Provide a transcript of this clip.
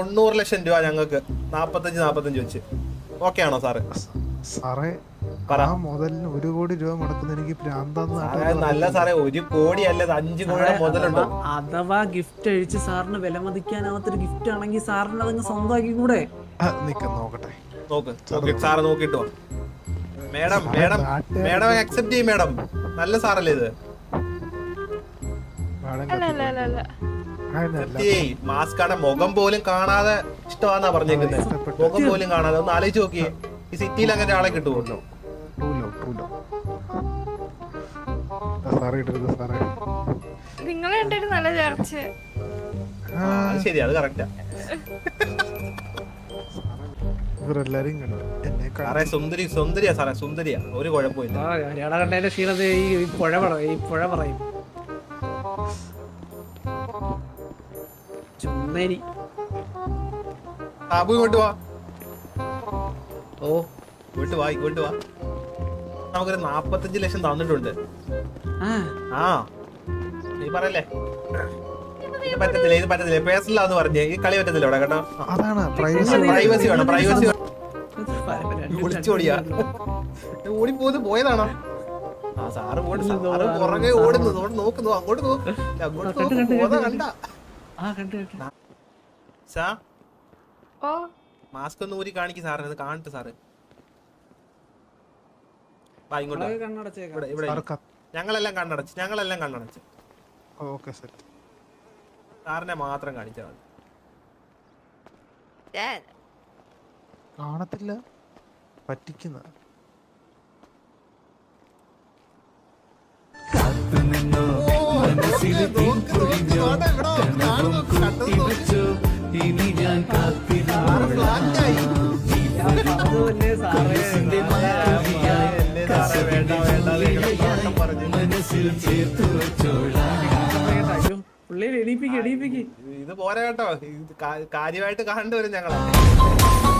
തൊണ്ണൂറ് ലക്ഷം രൂപ ഞങ്ങൾക്ക്. നാപ്പത്തഞ്ച് നാപ്പത്തഞ്ച് വെച്ച്. ഓക്കെ ആണോ സാറ്? സാറേ ആ മുതലിന് ഒരു കോടി രൂപ മുടക്കുന്ന എനിക്ക് നല്ല സാറേ ഒരു കോടി അല്ല അഞ്ചു കോടി മുതലുണ്ടോ. അഥവാ- ഗിഫ്റ്റ് അഴിച്ച് സാറിന് വില മതിക്കാനാവാത്തൊരു ഗിഫ്റ്റ് ആണെങ്കിൽ സാറിന് അതങ്ങ് സ്വന്തമാക്കി കൂടെ? നോക്കട്ടെ. നോക്ക് സാറ് നോക്കിട്ടോ വാ. മേഡം മേഡം മേഡം അക്സെപ്റ്റ് ചെയ്യും മേഡം. നല്ല സാറല്ലേ ഇത്? അല്ല അല്ല അല്ല. അതിനല്ല മുഖം പോലും കാണാതെ ഇഷ്ടമാന്നാ പറഞ്ഞേക്കുന്നത് മുഖം പോലും കാണാതെ ഒന്ന് ആലോചിച്ച് നോക്കിയേ. ഈ സിറ്റിയിൽ അങ്ങനെ ആളെ കിട്ടുമല്ലോ നിങ്ങളെ നല്ല ചർച്ച. ശരി അത് കറക്റ്റാ ഇവരെല്ലാരും സാറേ സുന്ദരി സുന്ദരിയാ സാറേ സുന്ദരിയാ. ഒരു കുഴപ്പമില്ല ആ കാര്യാടെ കണ്ടതിന്റെ ക്ഷീണത ഈ പുഴ പറയും ഈ പുഴ പറയും. ചുന്നരി സാബു ഇങ്ങോട്ട് വാ. ഓ ഇങ്ങോട്ട് വാ ഇങ്ങോട്ട് വാ. നമുക്കൊരു നാപ്പത്തഞ്ച് ലക്ഷം തന്നിട്ടുണ്ട്. ആ. ആ. നീ പറയല്ലേ? പറ്റത്തില്ല ഇത് പറ്റത്തില്ല? പേഴ്സണലാന്ന് പറഞ്ഞേ. ഈ കളി പറ്റത്തില്ല ഇവിടെ കേട്ടോ? അതാണ് പ്രൈവസി പ്രൈവസി വേണം പ്രൈവസി ഒളിച്ചോടിയാ ഓടിപ്പോന്ന് പോയതാണോ? ആ സാറ് പോയിട്ട് സാറ് പുറകെ ഓടുന്നു. നോക്കുന്നു അങ്ങോട്ട് നോക്ക് അങ്ങോട്ട് നോക്ക്. കണ്ട. ആ കണ്ടു കണ്ടു. സാ? ഓ. മാസ്ക് ഒന്ന് ഊരി കാണിക്ക് സാറിന് അത് കാണട്ടെ സാറ്. വാ ഇങ്ങോട്ട് വാ. കണ്ണടച്ചേക്കാം. ഇവിടെ ഇവിടെ. സാറ്. ഞങ്ങളെല്ലാം കണ്ണടച്ച് ഞങ്ങളെല്ലാം കണ്ണടച്ച്. ഓക്കെ സാറിനെ മാത്രം കാണിച്ചാൽ മതി. ഞാൻ കാണത്തില്ല. പറ്റിക്കുന്ന. പുള്ളിയെ എണീപ്പിക്ക് എണീപ്പിക്ക്. ഇത് പോരാ കേട്ടോ. ഇത് കാ- കാര്യമായിട്ട് കാണേണ്ടി വരും ഞങ്ങളെ.